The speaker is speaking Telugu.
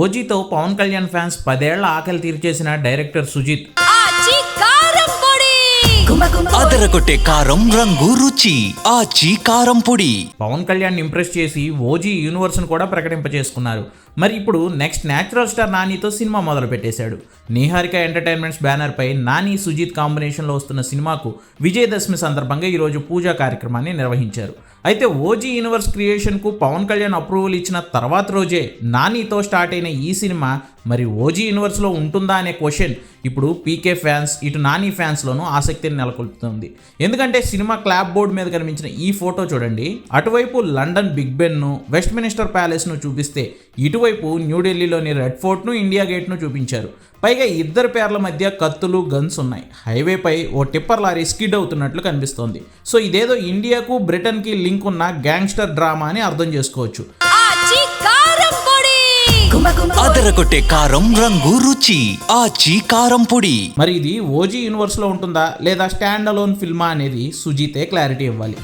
ఓజీతో పవన్ కళ్యాణ్ ఫ్యాన్స్ పదేళ్ళ ఆకలి తీర్చేసిన డైరెక్టర్ సుజిత్. అదరగొట్టే కారం రంగు రుచి ఆచి కారం పొడి. పవన్ కళ్యాణ్ ఇంప్రెస్ చేసి ఓజీ యూనివర్స్ను కూడా ప్రకటింపచేసుకున్నారు మరి ఇప్పుడు నెక్స్ట్ న్యాచురల్ స్టార్ నానితో సినిమా మొదలు పెట్టేశాడు నీహారిక ఎంటర్టైన్మెంట్స్ బ్యానర్పై నాని సుజీత్ కాంబినేషన్లో వస్తున్న సినిమాకు విజయదశమి సందర్భంగా ఈరోజు పూజా కార్యక్రమాన్ని నిర్వహించారు. అయితే ఓజీ యూనివర్స్ క్రియేషన్కు పవన్ కళ్యాణ్ అప్రూవల్ ఇచ్చిన తర్వాత రోజే నానితో స్టార్ట్ అయిన ఈ సినిమా మరి ఓజీ యూనివర్స్లో ఉంటుందా అనే క్వశ్చన్ ఇప్పుడు పీకే ఫ్యాన్స్ ఇటు నాని ఫ్యాన్స్లోనూ ఆసక్తిని నెలకొల్పుతుంది. ఎందుకంటే సినిమా క్లాప్ బోర్డు మీద కనిపించిన ఈ ఫోటో చూడండి. అటువైపు లండన్ బిగ్ బెన్ను వెస్ట్ మినిస్టర్ ప్యాలెస్ను చూపిస్తే ఇటువైపు న్యూఢిల్లీలోని రెడ్ ఫోర్ట్ను ఇండియా గేట్ను చూపించారు. పైగా ఇద్దరు పేర్ల మధ్య కత్తులు గన్స్ ఉన్నాయి. హైవేపై ఓ టిప్పర్ లారీ స్కిడ్ అవుతున్నట్లు కనిపిస్తోంది. సో ఇదేదో ఇండియాకు బ్రిటన్కి లింక్ ఉన్న గ్యాంగ్స్టర్ డ్రామా అని అర్థం చేసుకోవచ్చు. అదరగొట్టే కారం రంగు రుచి ఆచి కారం పొడి. మరి ఇది ఓజీ యూనివర్స్లో ఉంటుందా? లేదా స్టాండ్ అలోన్ ఫిల్మా అనేది సుజీతే క్లారిటీ ఇవ్వాలి.